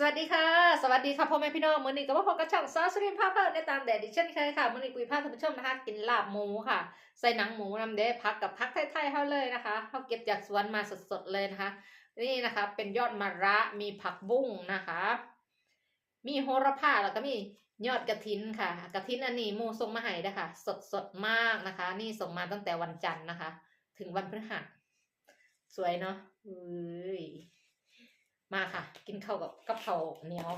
สวัสดีค่ะ สวัสดีค่ะพ่อแม่พี่น้องมื้อนี้ก็มาพบกับช่องซอสริมภาพเพิ่มในตามแดดดิเช่นเคยค่ะมื้อนี้ปุยพาท่านผู้ชมนะคะกินลาบหมูค่ะ ใส่หนังหมูนำเด้พักกับพักไทยๆเขาเลยนะคะเขาเก็บจากสวนมาสดๆเลยนะคะ นี่นะคะ เป็นยอดมะระมีผักบุ้งนะคะ มีโหระพาแล้วก็มียอดกระถินค่ะกระถินอันนี้หมูส่งมาให้นะคะสดสดๆมากนะคะ นี่ส่งมาตั้งแต่วันจันทร์นะคะ ถึงวันพฤหัสสวยเนาะอุ้ย มาค่ะ กินข้าวกับกะเพราเหนียว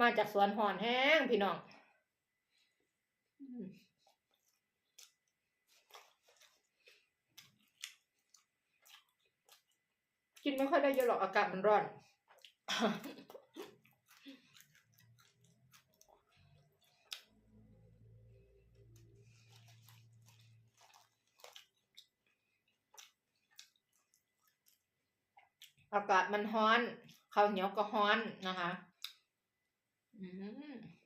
มาจากสวนหอนแห้งพี่น้องกินไม่ค่อยได้เยอะหรอกอากาศมันร้อน อากาศมันฮ้อนข้าวเหนียวก็ฮ้อนนะคะ อืม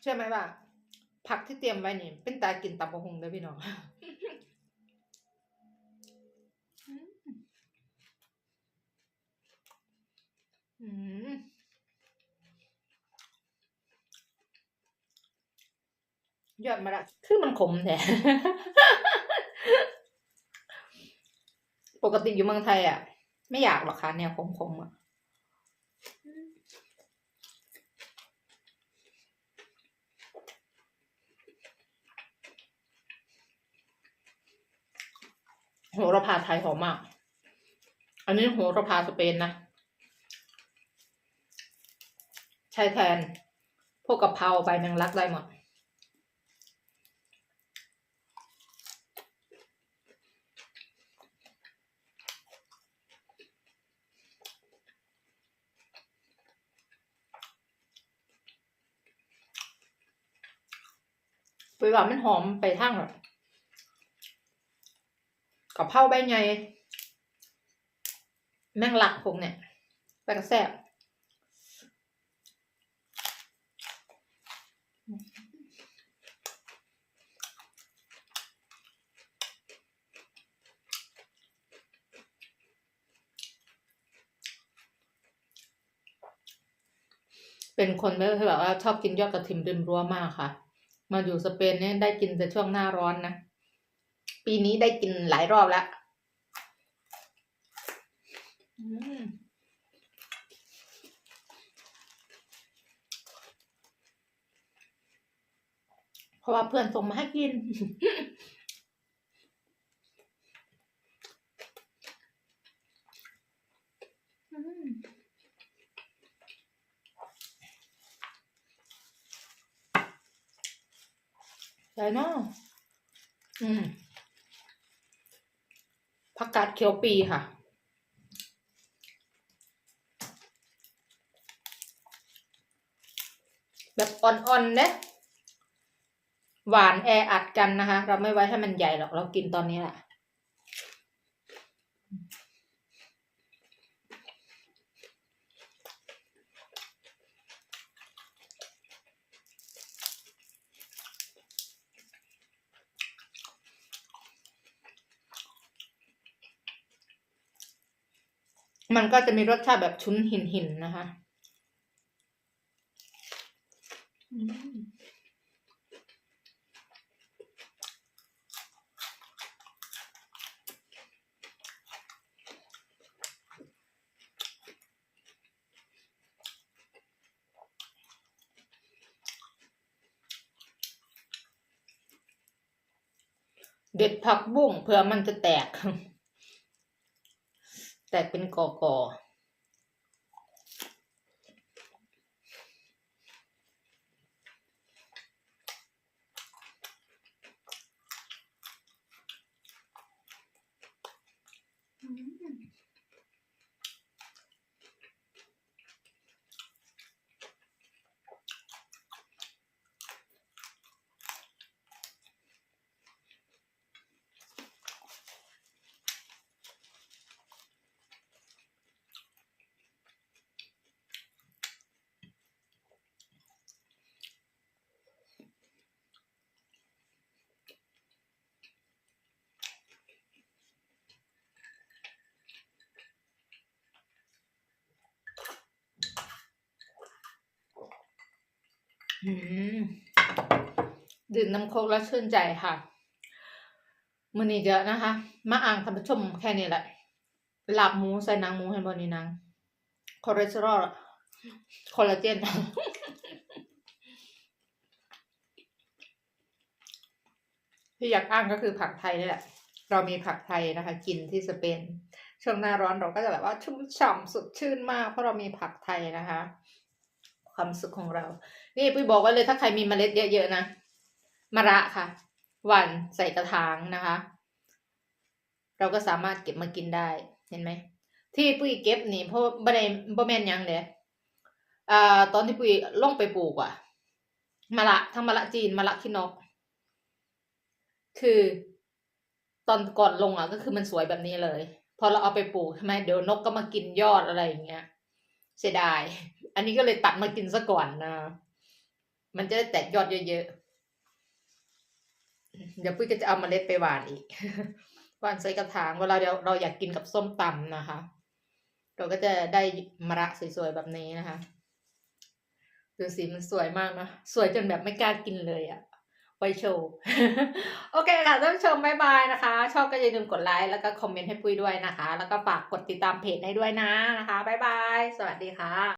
เชื่อไหมว่า ผักที่เตรียมไว้นี่ เป็นตากินตับกหงเลยพี่น้องอืมยอดมะระคือมันขมแท้ปกติอยู่เมืองไทยอะ ไม่อยากหรอกค่ะแนวขมๆอะ โหระพาไทยหอมมาก อันนี้โหระพาสเปนนะใช้แทน พวกกะเพราใบแมงลักได้หมดไปว่ามันหอมไปทางแบบ กะเพราใบไงแมงหลักพวกเนี่ยไปกระแซบเป็นคนที่แบบว่าชอบกินยอดกระถิ่นริมรั้วมากค่ะ มาอยู่สเปนเนี่ยได้กินแต่ช่วงหน้าร้อนนะ ปีนี้ได้กินหลายรอบแล้วเพราะว่าเพื่อนส่งมาให้กินอืมใช่เนาะอืม ผักกาดเขียวปีค่ะ แบบอ่อนๆเนะหวานแออัดกันนะคะ เราไม่ไว้ให้มันใหญ่หรอกเรากินตอนนี้แหละ มันก็จะมีรสชาติแบบชุนหินหินนะคะ เด็ดผักบุ้งเผื่อมันจะแตก แต่เป็นกอกอ ดื่มน้ำโคกแล้วชื่นใจค่ะมันนี้ก็นะคะ มาอ่างท่านผู้ชมแค่นี้แหละหลับหมูใส่นังหมูให้บนนี้นางคอเลสเตอรอลคอลลาเจนที่อยากอ้างก็คือผักไทยนี่แหละ เรามีผักไทยนะคะ กินที่สเปนช่วงหน้าร้อนเราก็จะแบบว่าชุ่มฉ่ำสดชื่นมากเพราะเรามีผักไทยนะคะ ความสุขของเรา นี่ปุ้ยบอกไว้เลยถ้าใครมีเมล็ดเยอะๆนะมะระค่ะหวันใส่กระถางนะคะ เราก็สามารถเก็บมากินได้เห็นไหมที่ปุ้ยเก็บนี่เพราะบ่ได้บ่แม่นยังเลยอ่าตอนที่ปุ้ยลงไปปลูกอะมะระทั้งมะระจีนมะระขี้นก คือ ตอนก่อนลงอะก็คือมันสวยแบบนี้เลย พอเราเอาไปปลูกใช่ไหมเดี๋ยวนกก็มากินยอดอะไรอย่างเงี้ย เสียดาย อันนี้ก็เลยตัดมากินซะก่อนนะ มันจะได้แตกยอดเยอะๆ เดี๋ยวปุ้ยก็จะเอาเล็ดไปหวานอีกหวานใส่กระถางเวลาเราเราอยากกินกับส้มตำนะคะ เราก็จะได้มะระสวยๆแบบนี้นะคะดูสิมันสวยมากนะสวยจนแบบไม่กล้ากินเลยอะ ไว้โชว์ โอเคค่ะท่านผู้ชมบายบายนะคะ ชอบก็อย่าลืมกดไลค์แล้วก็คอมเมนต์ให้ปุ้ยด้วยนะคะ แล้วก็ฝากกดติดตามเพจให้ด้วยนะนะคะบายบาย สวัสดีค่ะ